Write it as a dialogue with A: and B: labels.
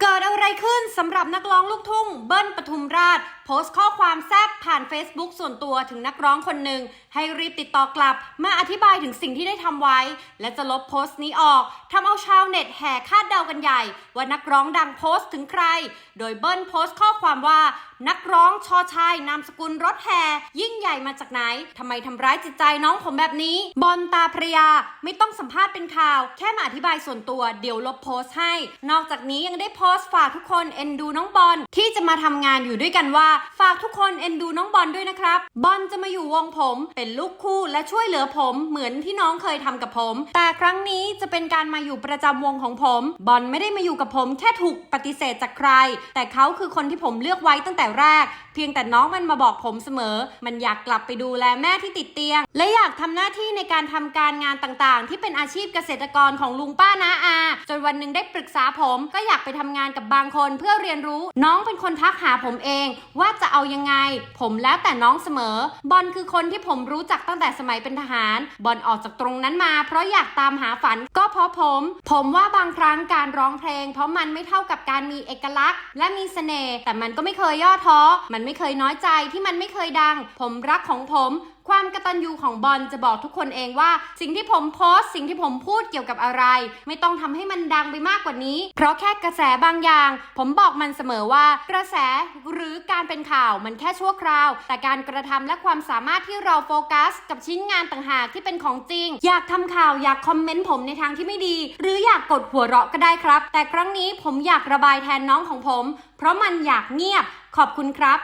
A: เกิดอะไรขึ้นสำหรับนักร้องลูกทุ่งเบิ้ลปทุมราช โพสต์ข้อความแซบผ่าน Facebook ส่วนตัวถึงนักร้องคนหนึ่ง ให้รีบติดต่อกลับ มาอธิบายถึงสิ่งที่ได้ทำไว้ และจะลบโพสต์นี้ออกทำเอาชาวเน็ตแห่คาดเดากันใหญ่ ว่านักร้องดังโพสต์ถึงใคร โดยเบิ้ลโพสต์ข้อความว่า นักร้องชอชายนามสกุลรถแห่ยิ่งใหญ่มาจากไหนทำไมทำร้ายจิตใจน้องผมแบบนี้ บอลตาพระยาไม่ต้องสัมภาษณ์เป็นข่าว แค่มาอธิบายส่วนตัวเดี๋ยวลบโพสต์ให้ นอกจากนี้ยังได้โพสต์ฝากทุกคนเอ็นดูน้องบอลที่จะมาทำงานอยู่ด้วยกันว่าฝากทุกคนเอ็นดูน้องบอลด้วยนะครับ บอลจะมาอยู่วงผม เป็นลูกคู่และช่วยเหลือผมเหมือนที่น้องเคยทำกับผม แต่ครั้งนี้จะเป็นการมาอยู่ประจำวงของผม บอลไม่ได้มาอยู่กับผม แค่ถูกปฏิเสธจากใคร แต่เขาคือคนที่ผมเลือกไว้ตั้งแต่แรก เพียงแต่น้องมันมาบอกผมเสมอ มันอยากกลับไปดูแลแม่ที่ติดเตียง และอยากทำหน้าที่ในการทำการงานต่างๆ ที่เป็นอาชีพเกษตรกรของลุงป้านาอา จนวันหนึ่งได้ปรึกษาผม ก็อยากไปทำงานกับบางคนเพื่อเรียนรู้ น้องเป็นคนทักหาผมเองว่าาจะเอายังไง ผมแล้วแต่น้องเสมอ บอลคือคนที่ผมรู้จักตั้งแต่สมัยเป็นทหาร บอลออกจากตรงนั้นมา เพราะอยากตามหาฝัน ก็เพราะผม ผมว่าบางครั้งการร้องเพลง เพราะมันไม่เท่ากับการมีเอกลักษณ์ และมีเสน่ห์แต่มันก็ไม่เคยย่อท้อมันไม่เคยน้อยใจที่มันไม่เคยดัง ผมรักของผม ความกระตัญญูของบอลจะบอกทุกคนเองว่า สิ่งที่ผมโพสต์สิ่งที่ผมพูดเกี่ยวกับอะไร ไม่ต้องทำให้มันดังไปมากกว่านี้ เพราะแค่กระแสบางอย่าง ผมบอกมันเสมอว่า กระแสหรือการเป็นข่าวมันแค่ชั่วคราว แต่การกระทำและความสามารถที่เราโฟกัส กับชิ้นงานต่างหากที่เป็นของจริง อยากทำข่าวอยากคอมเมนต์ผมในทางที่ไม่ดี หรืออยากกดหัวเราะก็ได้ครับ แต่ครั้งนี้ผมอยากระบายแทนน้องของผม เพราะมันอยากเงียบขอบคุณครับ